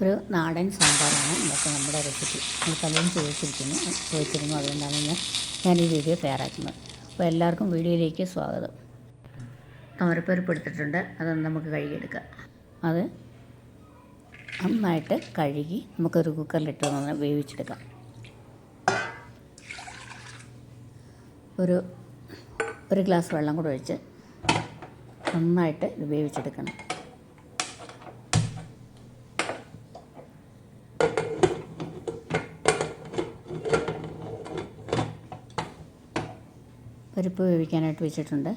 ഒരു നാടൻ സാമ്പാറാണ് ഇന്നത്തെ നമ്മുടെ റെസിപ്പി. നമ്മൾ പലരും ചോദിച്ചിരിക്കുന്നു ചോദിച്ചിരുന്നു അതുകൊണ്ടാണ് ഞാൻ ഞാൻ ഈ വീഡിയോ തയ്യാറാക്കുന്നത്. അപ്പോൾ എല്ലാവർക്കും വീഡിയോയിലേക്ക് സ്വാഗതം. തോരപ്പരിപ്പ് എടുത്തിട്ടുണ്ട് അത് നമുക്ക് കഴുകിയെടുക്കാം. അത് നന്നായിട്ട് കഴുകി നമുക്കൊരു കുക്കറിലിട്ട് ഒന്ന് വേവിച്ചെടുക്കാം. ഒരു ഒരു ഗ്ലാസ് വെള്ളം കൂടെ ഒഴിച്ച് നന്നായിട്ട് ഇത് വേവിച്ചെടുക്കണം. പരിപ്പ് വേവിക്കാനായിട്ട് വെച്ചിട്ടുണ്ട്.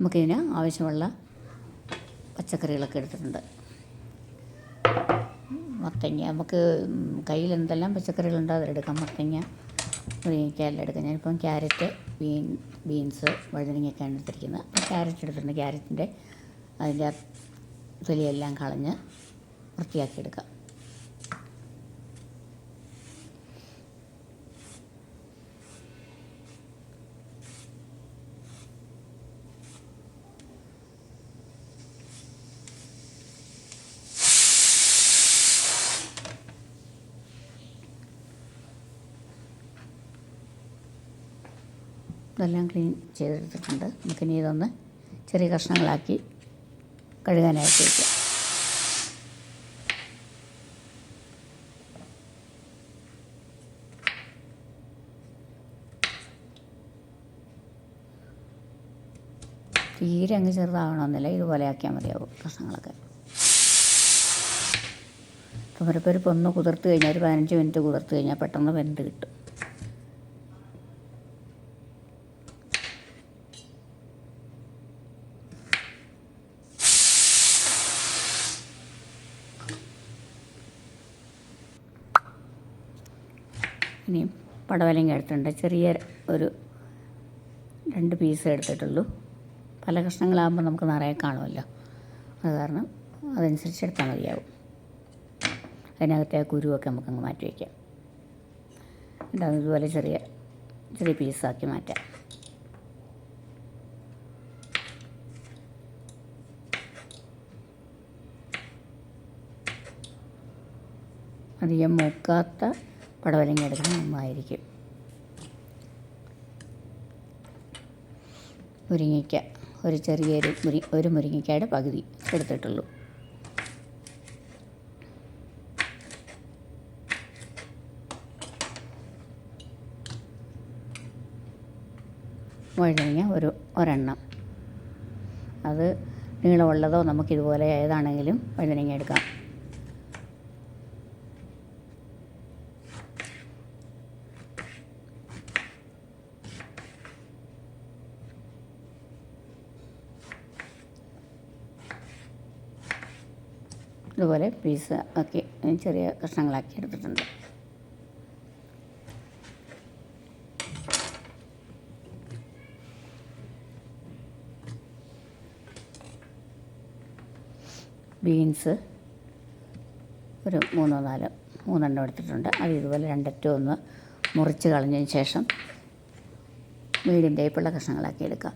നമുക്കിതിന് ആവശ്യമുള്ള പച്ചക്കറികളൊക്കെ എടുത്തിട്ടുണ്ട്. മത്തങ്ങ നമുക്ക് കയ്യിൽ എന്തെല്ലാം പച്ചക്കറികളുണ്ടോ അതെടുക്കാം. മത്തങ്ങ മുരിങ്ങയ്ക്ക എടുക്കാം. ഞാനിപ്പം ക്യാരറ്റ് ബീൻ ബീൻസ് വഴുതനങ്ങയൊക്കെയാണ് എടുത്തിരിക്കുന്നത്. അപ്പോൾ ക്യാരറ്റ് എടുത്തിട്ടുണ്ട്. ക്യാരറ്റിന്റെ അതിന്റെ തൊലിയെല്ലാം കളഞ്ഞ് വൃത്തിയാക്കി എടുക്കാം ഇതെല്ലാം ക്ലീൻ ചെയ്തെടുത്തിട്ടുണ്ട്. നമുക്കിനി ഇതൊന്ന് ചെറിയ കഷ്ണങ്ങളാക്കി കഴുകാനായിട്ട് വയ്ക്കാം തീരെ അങ്ങ് ചെറുതാവണമെന്നില്ല. ഇതുപോലെ ആക്കിയാൽ മതിയാവും കഷ്ണങ്ങളൊക്കെ. തുമരപ്പരിപ്പ് ഒന്ന് കുതിർത്ത് കഴിഞ്ഞാൽ ഒരു പതിനഞ്ച് മിനിറ്റ് കുതിർത്ത് കഴിഞ്ഞാൽ പെട്ടെന്ന് വെന്ത് കിട്ടും. ഇനി പടവലങ്ങ എടുത്തിട്ടുണ്ട്. ചെറിയ ഒരു രണ്ട് പീസ് എടുത്തിട്ടുള്ളൂ. പല കഷ്ണങ്ങളാകുമ്പോൾ നമുക്ക് നിറയെ കാണുമല്ലോ. അത് കാരണം അതനുസരിച്ച് എടുത്താൽ മതിയാവും. അതിനകത്തെ ആ കുരുവൊക്കെ നമുക്കങ്ങ് മാറ്റി വയ്ക്കാം. എന്നിട്ട് ഇതുപോലെ ചെറിയ ചെറിയ പീസാക്കി മാറ്റാം. അധികം മൂക്കാത്ത പടവലങ്ങ എടുക്കുന്നത് നന്നായിരിക്കും മുരിങ്ങയ്ക്ക ഒരു ചെറിയൊരു മുരി ഒരു മുരിങ്ങയ്ക്കയുടെ പകുതി എടുത്തിട്ടുള്ളൂ. വഴുതനങ്ങ ഒരു ഒരെണ്ണം. അത് നീളമുള്ളതോ നമുക്കിതുപോലെ ഏതാണെങ്കിലും വഴുതനങ്ങ എടുക്കാം. ഇതുപോലെ പീസ് ആക്കി ചെറിയ കഷ്ണങ്ങളാക്കി എടുത്തിട്ടുണ്ട്. ബീൻസ് ഒരു മൂന്നോ നാലോ മൂന്നെണ്ണം എടുത്തിട്ടുണ്ട്. അത് ഇതുപോലെ രണ്ടറ്റോ ഒന്ന് മുറിച്ച് കളഞ്ഞതിന് ശേഷം മീഡിയം ടൈപ്പുള്ള കഷ്ണങ്ങളാക്കി എടുക്കാം.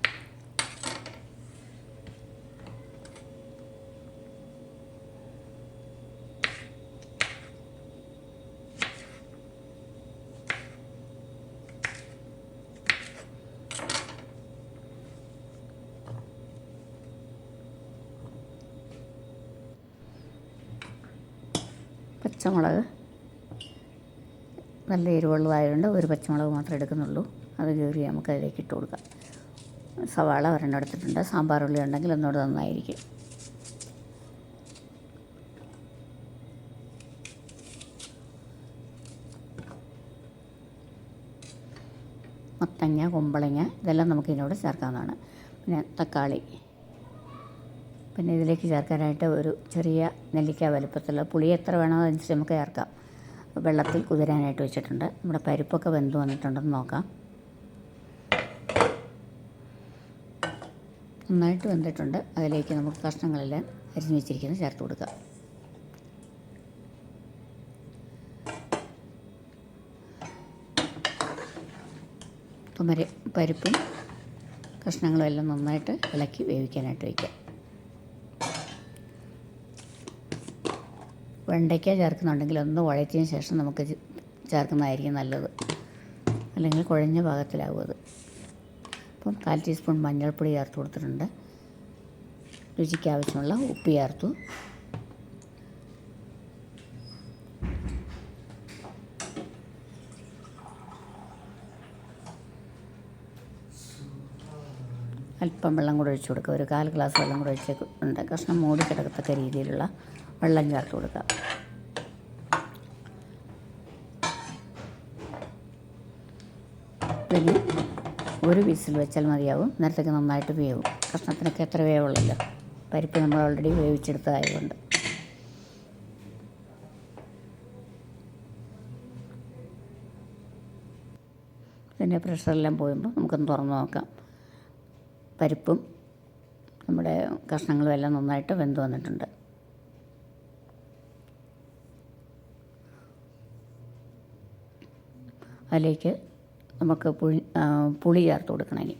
പച്ചമുളക്. നല്ല എരിവുള്ളതായതുകൊണ്ട് ഒരു പച്ചമുളക് മാത്രമേ എടുക്കുന്നുള്ളൂ. അത് കീറി നമുക്ക് അതിലേക്ക് ഇട്ട് കൊടുക്കാം. സവാള ഒരെണ്ണം എടുത്തിട്ടുണ്ട്. സാമ്പാർ ഉള്ളി ഉണ്ടെങ്കിൽ ഒന്നുകൂടെ നന്നായിരിക്കും. മത്തങ്ങ കുമ്പളങ്ങ ഇതെല്ലാം നമുക്ക് ഇതിനോട് ചേർക്കാവുന്നതാണ്. പിന്നെ തക്കാളി. പിന്നെ ഇതിലേക്ക് ചേർക്കാനായിട്ട് ഒരു ചെറിയ നെല്ലിക്ക വലുപ്പത്തിലുള്ള പുളി എത്ര വേണോ അതനുസരിച്ച് നമുക്ക് ചേർക്കാം. വെള്ളത്തിൽ കുതിരാനായിട്ട് വെച്ചിട്ടുണ്ട്. നമ്മുടെ പരിപ്പൊക്കെ വെന്ത് വന്നിട്ടുണ്ടെന്ന് നോക്കാം. നന്നായിട്ട് വെന്തിട്ടുണ്ട്. അതിലേക്ക് നമുക്ക് കഷ്ണങ്ങളെല്ലാം അരിഞ്ഞു വെച്ചിരിക്കുന്നത് ചേർത്ത് കൊടുക്കാം. അപ്പം പരിപ്പും കഷ്ണങ്ങളും എല്ലാം നന്നായിട്ട് ഇളക്കി വേവിക്കാനായിട്ട് വയ്ക്കാം. വെണ്ടയ്ക്ക ചേർക്കുന്നുണ്ടെങ്കിൽ ഒന്ന് ഉഴച്ചതിന് ശേഷം നമുക്ക് ചേർക്കുന്നതായിരിക്കും നല്ലത്. അല്ലെങ്കിൽ കുഴഞ്ഞ പാകത്തിലാവും അത്. അപ്പം കാൽ ടീസ്പൂൺ മഞ്ഞൾപ്പൊടി ചേർത്ത് കൊടുത്തിട്ടുണ്ട്. രുചിക്ക് ആവശ്യമുള്ള ഉപ്പ് ചേർത്തു. അല്പം വെള്ളം കൂടെ ഒഴിച്ചു കൊടുക്കുക. ഒരു കാൽ ഗ്ലാസ് വെള്ളം കൂടെ ഒഴിച്ച് ഉണ്ട് കഷ്ണം മൂടി കിടക്കത്തക്ക രീതിയിലുള്ള വെള്ളം ചേർത്ത് കൊടുക്കുക. പിന്നെ ഒരു വിസിൽ വെച്ചാൽ മതിയാവും. നേരത്തേക്ക് നന്നായിട്ട് വേവും. കഷ്ണത്തിനൊക്കെ എത്ര വേവുള്ളല്ലോ. പരിപ്പ് നമ്മൾ ഓൾറെഡി വേവിച്ചെടുത്തതായതുകൊണ്ട്. പിന്നെ പ്രഷറെല്ലാം പോയുമ്പോൾ നമുക്കൊന്ന് തുറന്ന് നോക്കാം. പരിപ്പും നമ്മുടെ കഷ്ണങ്ങളും എല്ലാം നന്നായിട്ട് വെന്ത് വന്നിട്ടുണ്ട്. അതിലേക്ക് നമുക്ക് പുളി പുളി ചേർത്ത് കൊടുക്കണം ഇനി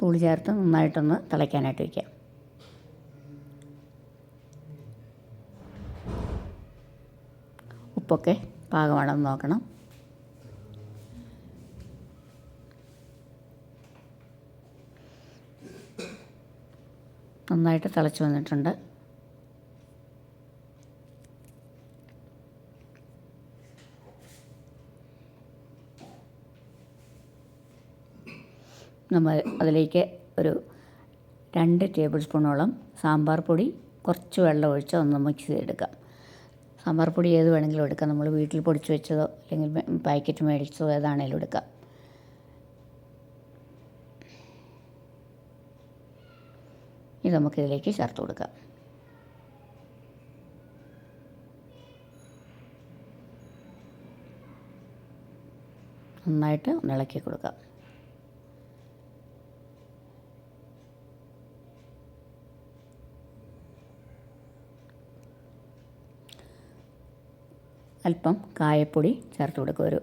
പുളി ചേർത്ത് നന്നായിട്ടൊന്ന് തിളയ്ക്കാനായിട്ട് വയ്ക്കാം. ഉപ്പൊക്കെ പാകമാണെന്ന് നോക്കണം. നന്നായിട്ട് തിളച്ച് വന്നിട്ടുണ്ട്. നമ്മൾ അതിലേക്ക് ഒരു രണ്ട് ടേബിൾ സ്പൂണോളം സാമ്പാർ പൊടി കുറച്ച് വെള്ളം ഒഴിച്ച് ഒന്ന് മിക്സ് ചെയ്തെടുക്കാം. സാമ്പാർ പൊടി ഏത് വേണമെങ്കിലും എടുക്കാം. നമ്മൾ വീട്ടിൽ പൊടിച്ച് വെച്ചതോ അല്ലെങ്കിൽ പാക്കറ്റ് മേടിച്ചതോ ഏതാണേലും എടുക്കാം. ഇത് നമുക്കിതിലേക്ക് ചേർത്ത് കൊടുക്കാം. നന്നായിട്ട് ഒന്ന് ഇളക്കി കൊടുക്കാം. അല്പം കായപ്പൊടി ചേർത്ത് കൊടുക്കുക. ഒരു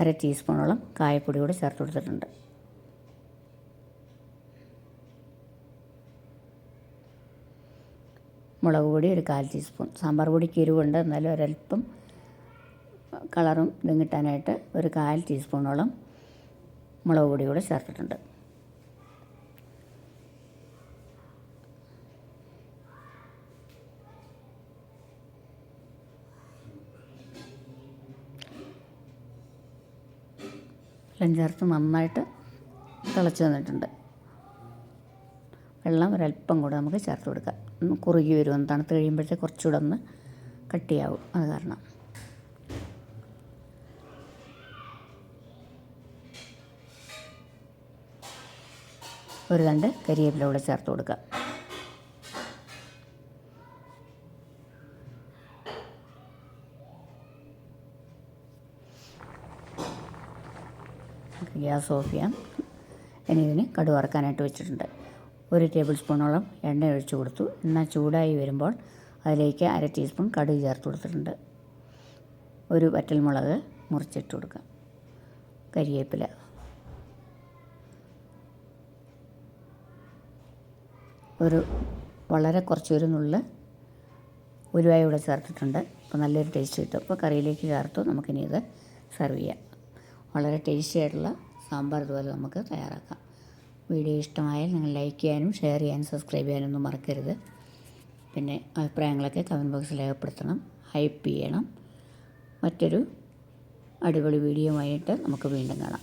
അര ടീസ്പൂണോളം കായപ്പൊടി കൂടി ചേർത്ത് കൊടുത്തിട്ടുണ്ട്. മുളക് പൊടി ഒരു കാൽ ടീസ്പൂൺ സാമ്പാർ പൊടിക്ക് എരിവുണ്ട് എന്നാലും ഒരൽപ്പം കളറും ഇതും കിട്ടാനായിട്ട് ഒരു കാൽ ടീസ്പൂണോളം മുളക് പൊടി കൂടെ ചേർത്തിട്ടുണ്ട്. എല്ലാം ചേർത്ത് നന്നായിട്ട് തിളച്ച് വന്നിട്ടുണ്ട്. വെള്ളം ഒരല്പം കൂടെ നമുക്ക് ചേർത്ത് കൊടുക്കാം. കുറുകി വരും ഒന്ന് തണുത്ത് കഴിയുമ്പോഴത്തേക്ക് കുറച്ചുകൂടെ ഒന്ന് കട്ടിയാവും. അത് കാരണം. ഒരു രണ്ട് കരിയേപ്പില കൂടെ ചേർത്ത് കൊടുക്കുക. ഗ്യാസ് ഓഫ് ചെയ്യാം. ഇനി ഇതിന് കടുവറക്കാനായിട്ട് വെച്ചിട്ടുണ്ട്. ഒരു ടേബിൾ സ്പൂണോളം എണ്ണ ഒഴിച്ചു കൊടുത്തു. എണ്ണ ചൂടായി വരുമ്പോൾ അതിലേക്ക് അര ടീസ്പൂൺ കടുക് ചേർത്ത് കൊടുത്തിട്ടുണ്ട്. ഒരു വറ്റൽമുളക് മുറിച്ചിട്ട് കൊടുക്കാം. കരിവേപ്പില ഒരു വളരെ കുറച്ചൊരു നുള്ള് ഉരുവായ ഇവിടെ ചേർത്തിട്ടുണ്ട്. അപ്പോൾ നല്ലൊരു ടേസ്റ്റ് കിട്ടും. അപ്പോൾ കറിയിലേക്ക് ചേർത്തു. നമുക്കിനി ഇത് സെർവ് ചെയ്യാം. വളരെ ടേസ്റ്റി ആയിട്ടുള്ള സാമ്പാർ ഇതുപോലെ നമുക്ക് തയ്യാറാക്കാം. വീഡിയോ ഇഷ്ടമായാൽ നിങ്ങൾ ലൈക്ക് ചെയ്യാനും ഷെയർ ചെയ്യാനും സബ്സ്ക്രൈബ് ചെയ്യാനൊന്നും മറക്കരുത്. പിന്നെ അഭിപ്രായങ്ങളൊക്കെ കമന്റ് ബോക്സിൽ രേഖപ്പെടുത്തണം ഹൈപ്പ് ചെയ്യണം. മറ്റൊരു അടിപൊളി വീഡിയോ ആയിട്ട് നമുക്ക് വീണ്ടും കാണാം.